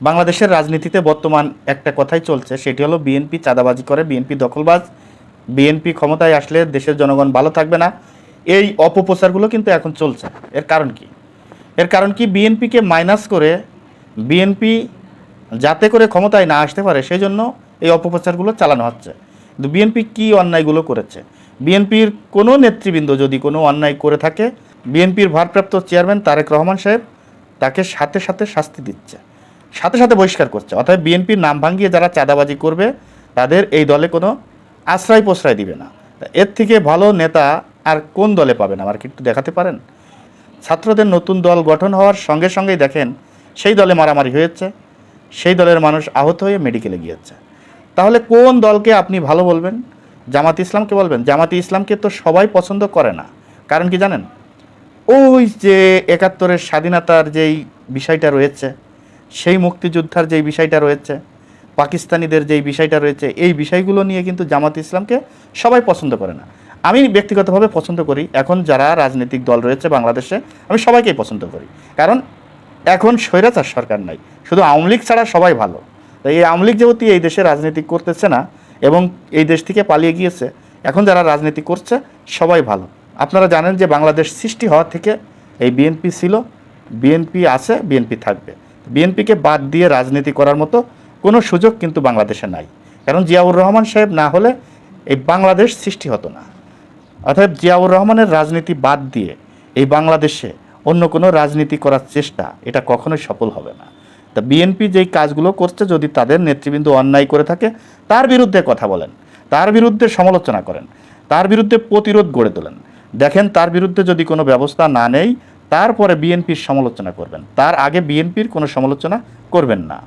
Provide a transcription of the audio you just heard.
বাংলাদেশের রাজনীতিতে বর্তমান একটা কথাই চলছে, সেটি হলো বিএনপি চাঁদাবাজি করে, বিএনপি দখলবাজ, বিএনপি ক্ষমতায় আসলে দেশের জনগণ ভালো থাকবে না। এই অপপ্রচারগুলো কিন্তু এখন চলছে। এর কারণ কি? এর কারণ কি? বিএনপিকে মাইনাস করে, বিএনপি যাতে করে ক্ষমতায় না আসতে পারে সেই জন্য এই অপপ্রচারগুলো চালানো হচ্ছে। কিন্তু বিএনপি কী অন্যায়গুলো করেছে? বিএনপির কোনো নেতৃবৃন্দ যদি কোনো অন্যায় করে থাকে, বিএনপির ভারপ্রাপ্ত চেয়ারম্যান তারেক রহমান সাহেব তাকে সাথে সাথে শাস্তি দিচ্ছে। সাথে সাথে বহিষ্কার করছে। অর্থাৎ বিএনপির নাম ভাঙিয়ে যারা চাঁদাবাজি করবে, তাদের এই দলে কোনো আশ্রয় প্রশ্রয় দিবে না। এর থেকে ভালো নেতা আর কোন দলে পাবেন আমাকে একটু দেখাতে পারেন? ছাত্রদের নতুন দল গঠন হওয়ার সঙ্গে সঙ্গেই দেখেন, সেই দলে মারামারি হয়েছে, সেই দলের মানুষ আহত হয়ে মেডিকেলে গিয়েছে। তাহলে কোন দলকে আপনি ভালো বলবেন? জামাত ইসলামকে বলবেন? জামাতি ইসলামকে তো সবাই পছন্দ করে না। কারণ কি জানেন? ওই যে একাত্তরের স্বাধীনতার যেই বিষয়টা রয়েছে সেই মুক্তিযোদ্ধার যেই বিষয়টা রয়েছে, পাকিস্তানিদের যেই বিষয়টা রয়েছে, এই বিষয়গুলো নিয়ে কিন্তু জামাত ইসলামকে সবাই পছন্দ করে না। আমি ব্যক্তিগতভাবে পছন্দ করি। এখন যারা রাজনৈতিক দল রয়েছে বাংলাদেশে, আমি সবাইকেই পছন্দ করি। কারণ এখন স্বৈরাচার সরকার নাই। শুধু আওয়ামী লীগ ছাড়া সবাই ভালো। তাই এই আওয়ামী লীগ যেহেতু এই দেশে রাজনীতি করতেছে না এবং এই দেশ থেকে পালিয়ে গিয়েছে, এখন যারা রাজনীতি করছে, সবাই ভালো। আপনারা জানেন যে বাংলাদেশ সৃষ্টি হওয়া থেকে এই বিএনপি ছিল, বিএনপি আছে, বিএনপি থাকবে। বিএনপিকে বাদ দিয়ে রাজনীতি করার মতো কোনো সুযোগ কিন্তু বাংলাদেশে নাই। কারণ জিয়াউর রহমান সাহেব না হলে এই বাংলাদেশ সৃষ্টি হতো না। অর্থাৎ জিয়াউর রহমানের রাজনীতি বাদ দিয়ে এই বাংলাদেশে অন্য কোনো রাজনীতি করার চেষ্টা এটা কখনোই সফল হবে না। তা বিএনপি যেই কাজগুলো করছে, যদি তাদের নেতৃবৃন্দ অন্যায় করে থাকে, তার বিরুদ্ধে কথা বলেন, তার বিরুদ্ধে সমালোচনা করেন, তার বিরুদ্ধে প্রতিরোধ গড়ে তোলেন। দেখেন তার বিরুদ্ধে যদি কোনো ব্যবস্থা না নেই তারপরে বিএনপির সমালোচনা করবেন। তার আগে বিএনপির কোনো সমালোচনা করবেন না।